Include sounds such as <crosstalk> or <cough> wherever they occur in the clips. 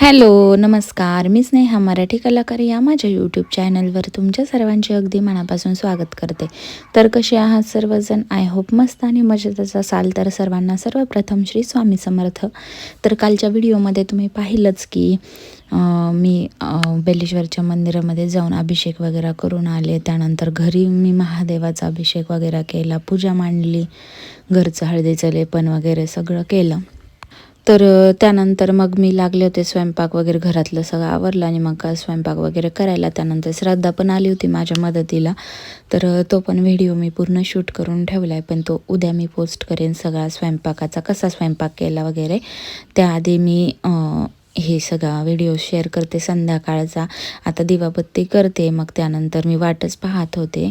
Hello नमस्कार. मी स्नेहा मराठी कलाकार या माझ्या यूट्यूब चॅनलवर तुमच्या सर्वांचे अगदी मनापासून स्वागत करते. तर कसे आहात सर्वजण? आय होप मस्त आणि मजेतच असाल तर सर्वांना सर्वप्रथम श्री स्वामी समर्थ. तर कालच्या व्हिडिओमध्ये तुम्ही पाहिलंच की मी बेलेश्वरच्या मंदिरामध्ये जाऊन अभिषेक वगैरे करून आले. त्यानंतर घरी मी महादेवाचा अभिषेक वगैरे केला. पूजा मांडली. घरचं हळदीचं लेपन वगैरे सगळं केलं. तर त्यानंतर मग मी लागले होते स्वयंपाक वगैरे घरातलं सगळं आवरलं आणि मग स्वयंपाक वगैरे करायला त्यानंतर श्रद्धा पण आली होती माझ्या मदतीला. तर तो पण व्हिडिओ मी पूर्ण शूट करून ठेवला आहे पण तो उद्या मी पोस्ट करेन सगळा स्वयंपाकाचा कसा स्वयंपाक केला वगैरे. त्याआधी मी हे सगळा व्हिडिओ शेअर करते संध्याकाळचा. आता दिवाबत्ती करते मग त्यानंतर मी वाटच पाहत होते.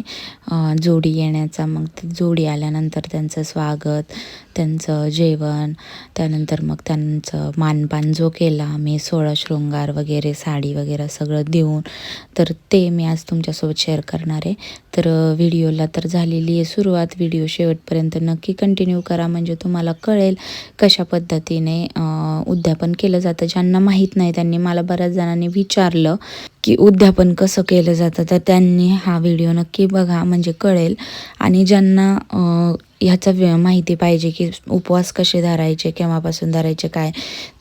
जोडी येण्याचा मग ती जोडी आल्यानंतर त्यांचं स्वागत त्यांचं जेवण त्यानंतर मग त्यांचं मानपान जो केला मी सोळा शृंगार वगैरे साडी वगैरे सगळं देऊन तर ते मी आज तुमच्यासोबत शेअर करणार आहे. तर व्हिडिओला तर झालेली आहे सुरुवात. व्हिडिओ शेवटपर्यंत नक्की कंटिन्यू करा. म्हणजे तुम्हाला कळेल कशा पद्धतीने उद्यापन केलं जातं. ज्यांना माहीत नाही. त्यांनी मला बऱ्याच जणांनी विचारलं की उद्यापन कसं केलं जातं? तर त्यांनी हा व्हिडिओ नक्की बघा म्हणजे कळेल. आणि ज्यांना ह्याचा माहिती पाहिजे की उपवास कसे धरायचे केव्हापासून धरायचे काय?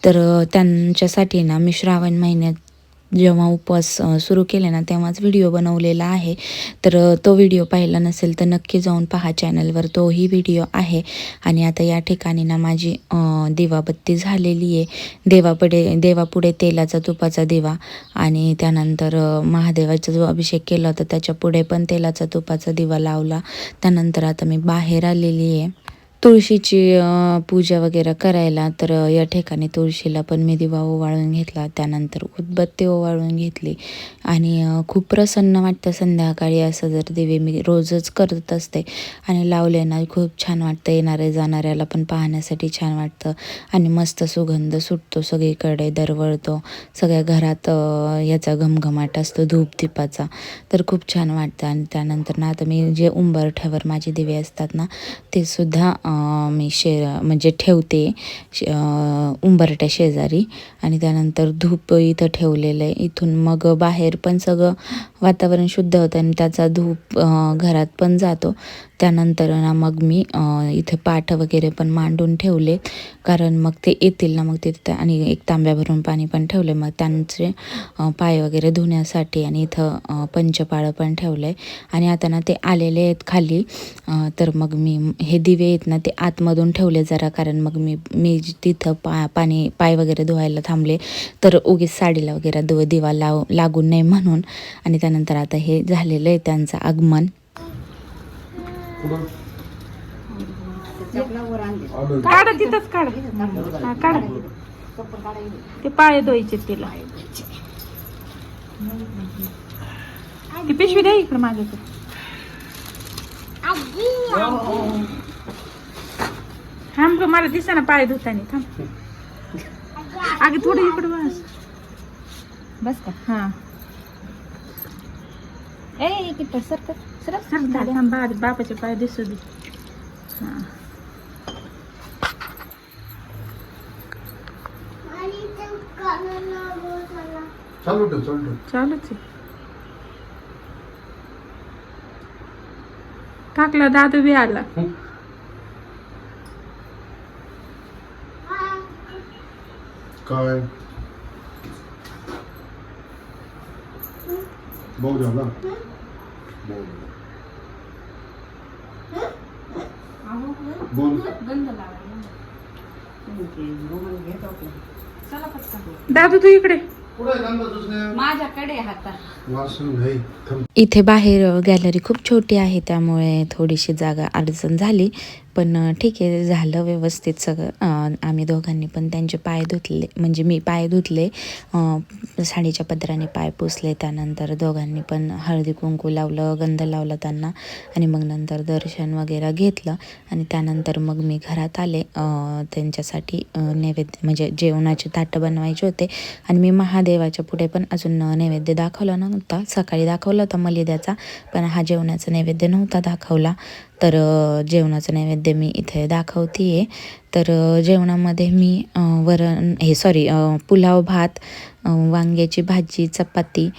तर त्यांच्यासाठी ना मी श्रावण महिन्यात जेव्हा उपवास सुरू केले ना तेव्हाच व्हिडिओ बनवलेला आहे. तर तो व्हिडिओ पाहिला नसेल तर नक्की जाऊन पहा चॅनलवर तोही व्हिडिओ आहे. आणि आता या ठिकाणी ना माझी दिवाबत्ती झालेली आहे. देवापुढे देवापुढे तेलाचा तुपाचा दिवा आणि त्यानंतर महादेवाचा जो अभिषेक केला होता त्याच्या पुढे पण तेलाचा तुपाचा दिवा लावला. त्यानंतर आता मी बाहेर आलेली आहे. तुळशीची पूजा वगैरे करायला तर या ठिकाणी तुळशीला पण मी दिवा ओवाळून घेतला. त्यानंतर उदबत्ती ओवाळून घेतली. आणि खूप प्रसन्न वाटतं संध्याकाळी असं जर दिवे मी रोजच करत असते. आणि लावले ना खूप छान वाटतं. येणाऱ्या जाणाऱ्याला पण पाहण्यासाठी छान वाटतं. आणि मस्त सुगंध सुटतो सगळीकडे दरवळतो. सगळ्या घरात याचा घमघमाट असतो धूपदीपाचा. तर खूप छान वाटतं. आणि त्यानंतर ना आता मी जे उंबरठ्यावर माझे दिवे असतात ना ते सुद्धा मी शे म्हणजे ठेवते शे- शेजारी. आणि त्यानंतर धूप इथं ठेवलेलं आहे. इथून मग बाहेर पण सगळं वातावरण शुद्ध होतं आणि त्याचा धूप घरात पण जातो. त्यानंतर ना मग मी इथे पाठ वगैरे पण मांडून ठेवले. कारण मग ते येतील ना मग ते तिथं आणि एक तांब्या भरून पाणी पण ठेवले मग त्यांचे पाय वगैरे धुण्यासाठी आणि इथं पंचपाळं पण ठेवलं आहे आणि आता ना ते आलेले आहेत खाली. तर मग मी हे दिवे आहेत ना ते आतमधून ठेवले जरा. कारण मग मी मी तिथं पा पाणी पाय वगैरे धुवायला थांबले. तर उगीच साडीला वगैरे दिवा लाव लागून नये म्हणून. आणि त्यानंतर आता हे झालेलं आहे त्यांचं आगमन. काढ तिथंच काढ. हा काढ. ते पाय धुवायचे तिला. ती पिशवी द्या इकडे माझ्याकडे. थांब ग मला दिसा ना पाय धुताना. थांब. अगे थोडी इकडे बस. बस का? हा. ए किती सरक सरक थांब थांब थांब बा बापाचे पाय दिसू दे हा चालू ठेव चालू ठेव चालूच आहे टाकला दादू बी आला काय बोल दादू तू इकडे कुठे गंधा दुसऱ्या माझ्याकडे वासून थांब इथे बाहेर गॅलरी खूप छोटी आहे त्यामुळे थोडीशी जागा अडचण झाली. पण ठीक आहे झालं व्यवस्थित सगळं. आम्ही दोघांनी पण त्यांचे पाय धुतले. म्हणजे मी पाय धुतले साडीच्या पदराने पाय पुसले त्यानंतर दोघांनी पण हळदी कुंकू लावलं गंध लावला त्यांना. आणि मग नंतर दर्शन वगैरे घेतलं. आणि त्यानंतर मग मी घरात आले. त्यांच्यासाठी नैवेद्य म्हणजे जेवणाचे ताटं बनवायचे होते. आणि मी महादेवाच्या पुढे पण अजून नैवेद्य दाखवला नव्हता. सकाळी दाखवला होता मलिद्याचा. पण हा जेवणाचा नैवेद्य नव्हता दाखवला. तर जेवणाचं नैवेद्य मी इथे दाखवते आहे तर जेवणामध्ये मी वरण हे सॉरी पुलाव भात वांग्याची भाजी चपाती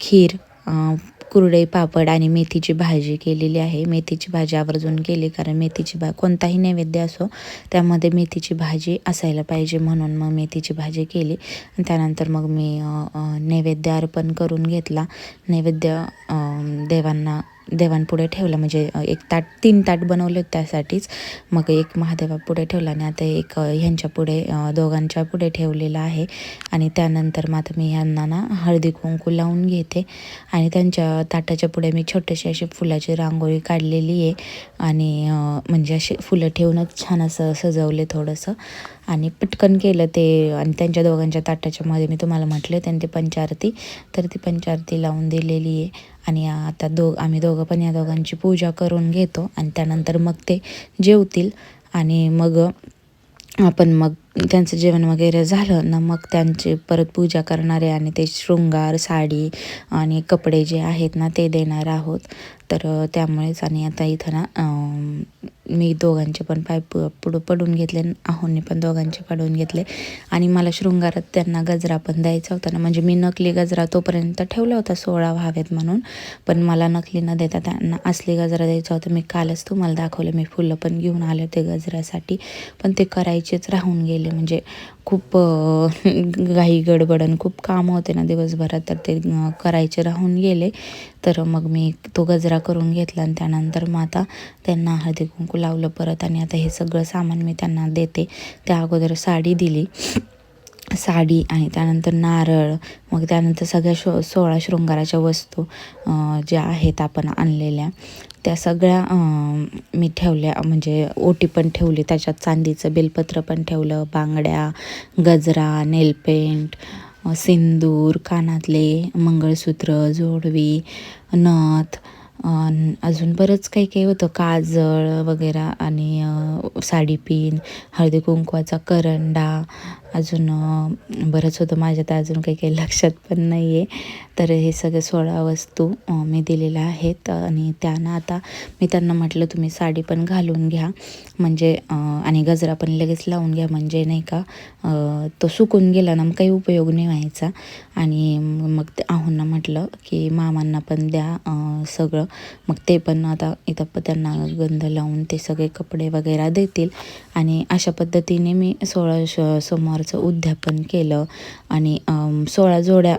खीर कुरडे कुरडई पापड आणि मेथीची भाजी केलेली आहे. मेथीची भाजी आवर्जून केली कारण मेथीची भा कोणताही नैवेद्य असो त्यामध्ये मेथीची भाजी असायला पाहिजे म्हणून मग मेथीची भाजी केली. आणि त्यानंतर मग मी नैवेद्य अर्पण करून घेतला. नैवेद्य देवांना देवांपुढे ठेवला. म्हणजे एक ताट तीन ताट बनवले त्यासाठीच. मग एक महादेवापुढे ठेवला आणि आता एक ह्यांच्यापुढे ह्यांच्या पुढे दोघांच्या पुढे ठेवलेला आहे. आणि त्यानंतर मग आता मी ह्यांना ना हळदी कुंकू लावून घेते. आणि त्यांच्या ताटाच्या पुढे मी छोटीशी अशी फुलाची रांगोळी काढलेली आहे. आणि म्हणजे अशी फुलं ठेवूनच छान असं सजवले थोडंसं. आणि पटकन केलं ते आणि त्यांच्या दोघांच्या ताटाच्या मध्ये मी तुम्हाला म्हटले त्यांनी ते पंचारती. तर ती पंचारती लावून दिलेली आहे. आणि आता दो आम्ही दोघं पण या दोघांची पूजा करून घेतो. आणि त्यानंतर मग ते जेवतील. आणि मग आपण मग त्यांचं जेवण वगैरे झालं ना मग त्यांची परत पूजा करणारे आणि ते शृंगार साडी आणि कपडे जे आहेत ना ते देणार आहोत. तर त्यामुळेच आणि आता इथं ना मी दोघांचे पण पाय पुढं पडून घेतले आहोंनी पण दोघांचे पडून घेतले. आणि मला शृंगारात त्यांना गजरा पण द्यायचा होता ना म्हणजे मी नकली गजरा तोपर्यंत ठेवला होता सोळा व्हावेत म्हणून. पण मला नकली न देता त्यांना असली गजरा द्यायचा होता. मी कालच तुम्हाला दाखवलं मी फुलं पण घेऊन आले होते गजऱ्यासाठी. पण ते करायचेच राहून गेले. म्हणजे खूप <laughs> घाई गडबडन खूप काम होते ना दिवसभरात तर ते करायचे राहून गेले. तर मग मी तो गजरा करून घेतला आणि त्यानंतर मग आता त्यांना हळदी कुंकू लावलं परत आणि आता हे सगळं सामान मी त्यांना देते. त्या अगोदर साडी दिली. साडी आणि त्यानंतर नारळ मग त्यानंतर सगळ्या शो सोळा शृंगाराच्या वस्तू ज्या आहेत आपण आणलेल्या. त्या सगळ्या मी ठेवल्या म्हणजे ओटी पण ठेवली त्याच्यात चांदीचं बेलपत्र पण ठेवलं बांगड्या गजरा नेलपेंट सिंदूर कानातले मंगळसूत्र जोडवी नथ अजून बरंच काही काही होतं. काजळ वगैरे आणि साडीपिन साडी हळदी कुंकवाचा करंडा अजून बरंच होतं. माझ्या तर अजून काही काही लक्षात पण नाही आहे तर हे सगळे सोळा वस्तू मी दिलेल्या आहेत. आणि त्यांना आता मी त्यांना म्हटलं तुम्ही साडी पण घालून घ्या. म्हणजे आणि गजरा पण लगेच लावून घ्या. म्हणजे नाही का तो सुकून गेला ना मग काही उपयोग नाही व्हायचा. आणि मग म्हटलं की मामांना पण द्या सगळं. मग ते पण आता इथं त्यांना गंध लावून ते सगळे कपडे वगैरे देतील. आणि अशा पद्धतीने मी सोळा श सोमवारचं उद्यापन केलं. आणि सोळा जोड्या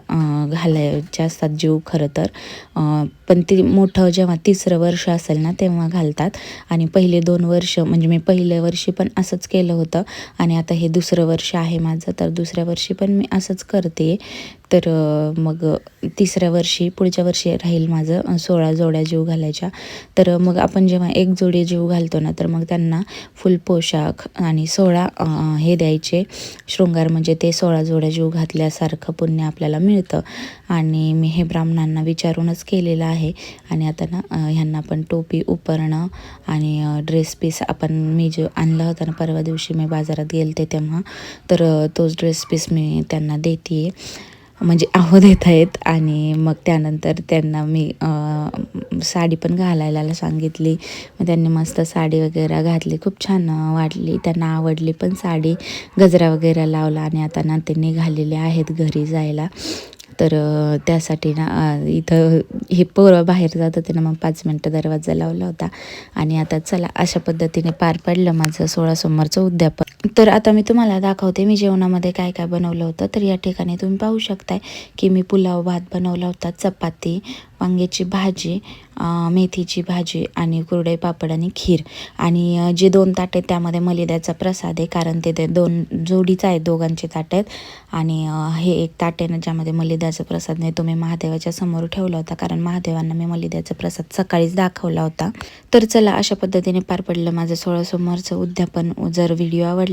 घालायच्या असतात जीव खरं तर. पण ती मोठं जेव्हा तिसरं वर्ष असेल ना तेव्हा घालतात. आणि पहिले दोन वर्ष म्हणजे मी पहिल्या वर्षी पण असंच केलं होतं. आणि आता हे दुसरं वर्ष आहे माझं तर दुसऱ्या वर्षी पण मी असंच करते. तर मग तिसऱ्या वर्षी पुढच्या वर्षी राहील माझं सोळा जोड्या जीव घालायच्या. तर मग आपण जेव्हा एक जोडी जीव घालतो ना तर मग त्यांना फुल पोशाख आणि सोळा हे द्यायचे. शृंगार म्हणजे ते सोळा जोड्या जीव घातल्यासारखं पुण्य आपल्याला मिळतं. आणि मी हे ब्राह्मणांना विचारूनच केलेलं आहे. आणि आता ना ह्यांना पण टोपी उपरणं आणि ड्रेस पीस आपण मी जो आणला होता ना परवा दिवशी मी बाजारात गेलते तेव्हा तर तोच ड्रेस पीस मी त्यांना देते म्हणजे आहो देत आहेत. आणि मग त्यानंतर त्यांना मी साडी पण घालायला सांगितली. मग त्यांनी मस्त साडी वगैरे घातली. खूप छान वाटली. त्यांना आवडली पण साडी. गजरा वगैरे लावला आणि आता ना ते निघालेले आहेत घरी जायला. तर त्यासाठी ना इथं हे पोरं बाहेर जात होते ना मग पाच मिनटं दरवाजा लावला होता. आणि आता चला अशा पद्धतीने पार पडलं माझं सोळा सोमवारचं उद्यापन. तर आता मी तुम्हाला दाखवते मी जेवणामध्ये काय काय बनवलं होतं. तर या ठिकाणी तुम्ही पाहू शकताय की मी पुलाव भात बनवला होता चपाती वांग्याची भाजी मेथीची भाजी आणि कुरडई पापड आणि खीर. आणि जे दोन ताट आहेत त्यामध्ये मलिद्याचा प्रसाद आहे कारण ते ते दोन जोडीचा आहे दोघांचे ताट आहेत. आणि हे एक ताट आहे ना ज्यामध्ये मलिद्याचा प्रसाद नाही तो मी महादेवाच्या समोर ठेवला होता कारण महादेवांना मी मलिद्याचा प्रसाद सकाळीच दाखवला होता. तर चला अशा पद्धतीने पार पडलं माझं सोळा सोमवारचं उद्यापन. जर व्हिडिओ आवडला